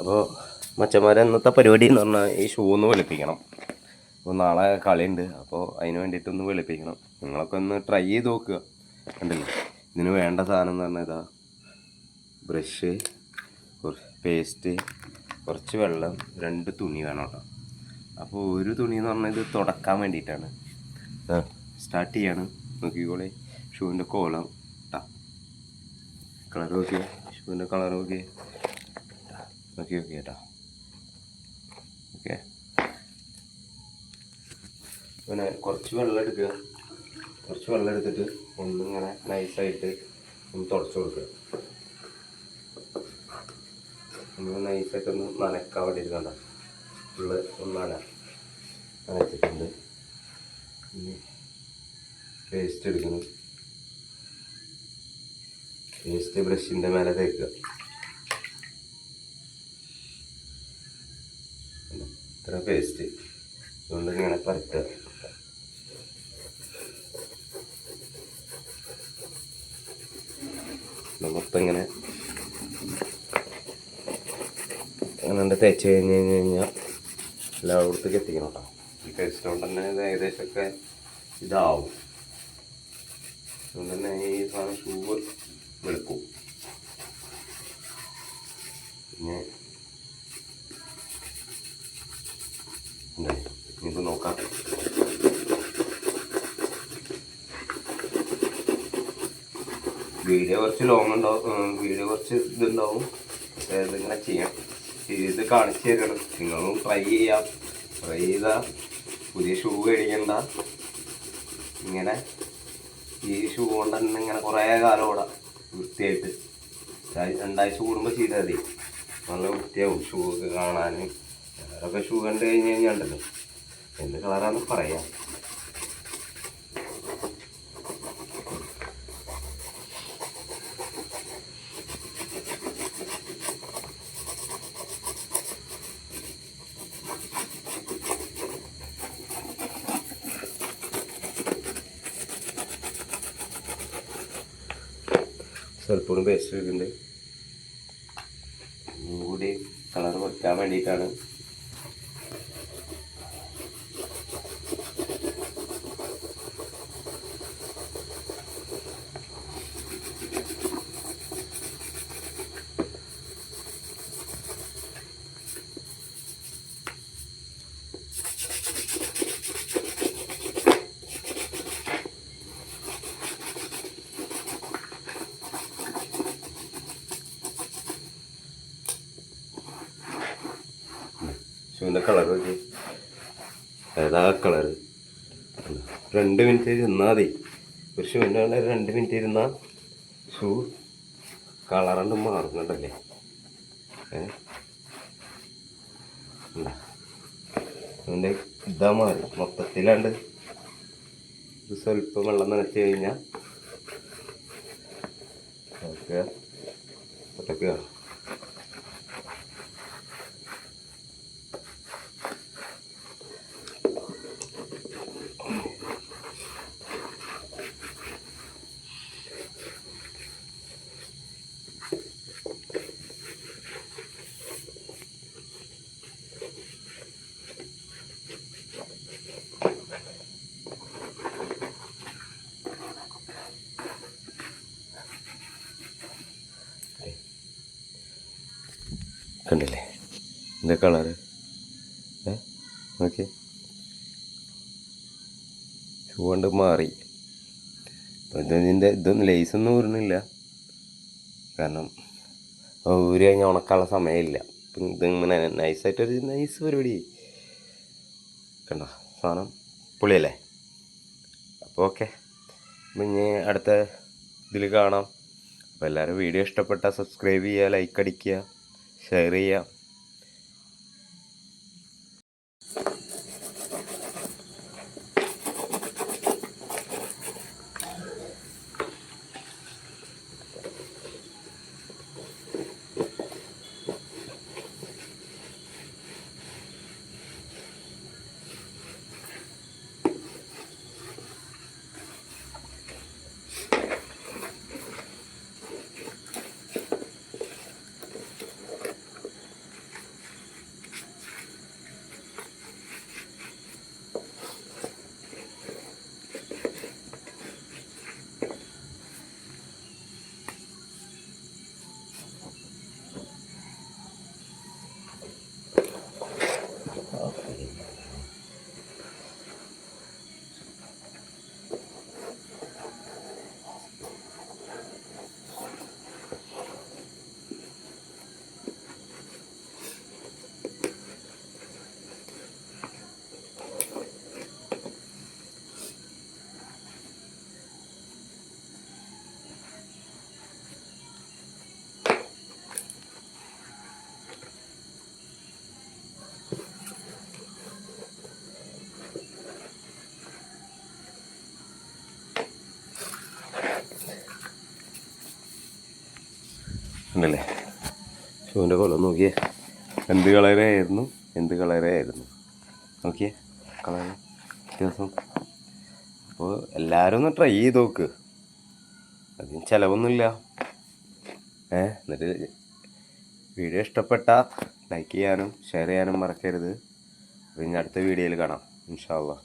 അപ്പോൾ മച്ചന്മാരെ ഇന്നത്തെ പരിപാടി എന്ന് പറഞ്ഞാൽ ഈ ഷൂ ഒന്ന് വെളുപ്പിക്കണം. അപ്പോൾ നാളെ കളിയുണ്ട്. അപ്പോൾ അതിന് വേണ്ടിയിട്ടൊന്ന് വെളുപ്പിക്കണം. നിങ്ങളൊക്കെ ഒന്ന് ട്രൈ ചെയ്ത് നോക്കുക. കണ്ടില്ലേ? ഇതിന് വേണ്ട സാധനം എന്ന് പറഞ്ഞാൽ ഇതാ ബ്രഷ് പേസ്റ്റ് കുറച്ച് വെള്ളം രണ്ട് തുണി വേണം കേട്ടോ. അപ്പോൾ ഒരു തുണി എന്ന് പറഞ്ഞാൽ ഇത് തുടക്കാൻ വേണ്ടിയിട്ടാണ്. സ്റ്റാർട്ട് ചെയ്യാണ്. നോക്കിക്കോളെ. ഷൂവിന്റെ കോലം കളർ നോക്കിയേ. ഷൂവിന്റെ കളർ നോക്കിയേ. നോക്കി നോക്കി കേട്ടോ ഓക്കെ പിന്നെ കുറച്ച് വെള്ളം എടുക്കുക കുറച്ച് വെള്ളം എടുത്തിട്ട് ഒന്നിങ്ങനെ നൈസായിട്ട് ഒന്ന് തുടച്ചു കൊടുക്കുക നമ്മൾ നൈസായിട്ട് ഒന്ന് നനക്കാൻ വേണ്ടി ഇരിക്കണ്ട ഫുള്ള് ഒന്ന് നന നനച്ചിട്ടുണ്ട്. ഇനി പേസ്റ്റ് എടുക്കണം പേസ്റ്റ് ബ്രഷിന്റെ മേലെ തേക്കുക. ഇത്ര പേസ്റ്റ് അതുകൊണ്ട് ഇങ്ങനെ പരത്തുക. മൊത്തം ഇങ്ങനെ അങ്ങനെ തേച്ച് കഴിഞ്ഞ് കഴിഞ്ഞ് കഴിഞ്ഞാൽ എല്ലായിടത്തേക്ക് എത്തിക്കണം കേട്ടോ. ഈ പേസ്റ്റ് കൊണ്ട് തന്നെ ഇത് ഏകദേശമൊക്കെ ഇതാവും. അതുകൊണ്ട് തന്നെ ഈ സാധനം ഷൂ വെളുക്കും പിന്നെ ഇനിയിപ്പോൾ നോക്കാം വീഡിയോ കുറച്ച് ലോങ് ഉണ്ടാവും വീഡിയോ കുറച്ച് ഇതുണ്ടാവും. ഇതിങ്ങനെ ചെയ്യാം. ഇത് കാണിച്ചു തരണം. നിങ്ങളും ട്രൈ ചെയ്യാം. ട്രൈ ചെയ്താൽ പുതിയ ഷൂ മേടിക്കണ്ട. ഇങ്ങനെ ഈ ഷൂ കൊണ്ട് തന്നെ ഇങ്ങനെ കുറേ കാലം ഓടാം. വൃത്തിയായിട്ട്. രണ്ടാഴ്ച കൂടുമ്പോൾ ചെയ്താൽ മതി. നല്ല വൃത്തിയാവും ഷൂ ഒക്കെ കാണാൻ വേറൊക്കെ ഷൂ കണ്ടു കഴിഞ്ഞ് കഴിഞ്ഞാൽ ഉണ്ടല്ലോ എന്ത് കളറാണെന്ന് പറയാം. സ്വല്പം പേസ്റ്റ് വെക്കുന്നുണ്ട് കൂടി കളർ വെക്കാൻ വേണ്ടിയിട്ടാണ്. ഷൂവിന്റെ കളർ നോക്കി. ഏതാ കളർ രണ്ട് മിനിറ്റ് ഇരുന്നാൽ മതി. ഒരു ഷൂവിന്റെ രണ്ട് മിനിറ്റ് ഇരുന്നാൽ ഷൂ കളറണ്ട് മാറുന്നുണ്ടല്ലേ. അതിന്റെ ഇതാ. മാറി. മൊത്തത്തിലാണ്ട് സ്വല്പം വെള്ളം നനച്ച് കഴിഞ്ഞാൽ ഓക്കെ ഒറ്റക്കുക കണ്ടില്ലേ? എന്താ കളറ്. ഏ? നോക്കി ഷൂ കൊണ്ട് മാറി ഇതിന്റെ ഇതൊന്നും ലേസൊന്നും ഊരണില്ല കാരണം ഊരി കഴിഞ്ഞാൽ ഉണക്കാനുള്ള സമയമില്ല. ഇതിങ്ങനെ നൈസായിട്ടൊരു നൈസ് പരിപാടി. കണ്ടോ? സാധനം പുളിയല്ലേ? അപ്പോൾ ഓക്കെ. അപ്പം ഇനി അടുത്ത ഇതിൽ കാണാം. അപ്പോൾ എല്ലാവരും വീഡിയോ ഇഷ്ടപ്പെട്ടാൽ സബ്സ്ക്രൈബ് ചെയ്യുക ലൈക്ക് അടിക്കുക. ഷെയർ ഉണ്ടല്ലേ? ഷൂവിന്റെ കളർ നോക്കിയേ. എന്ത് കളറേ ആയിരുന്നു? എന്ത് കളറേ ആയിരുന്നു? നോക്കിയേ കളർ വ്യത്യാസം. അപ്പോൾ എല്ലാവരും ഒന്ന് ട്രൈ ചെയ്ത് നോക്ക്. അതിന് ചിലവൊന്നുമില്ല. ഏ എന്നിട്ട് വീഡിയോ ഇഷ്ടപ്പെട്ട ലൈക്ക് ചെയ്യാനും ഷെയർ ചെയ്യാനും മറക്കരുത്. അപ്പം ഇനി അടുത്ത വീഡിയോയിൽ കാണാം. ഇൻഷാ അള്ളാ.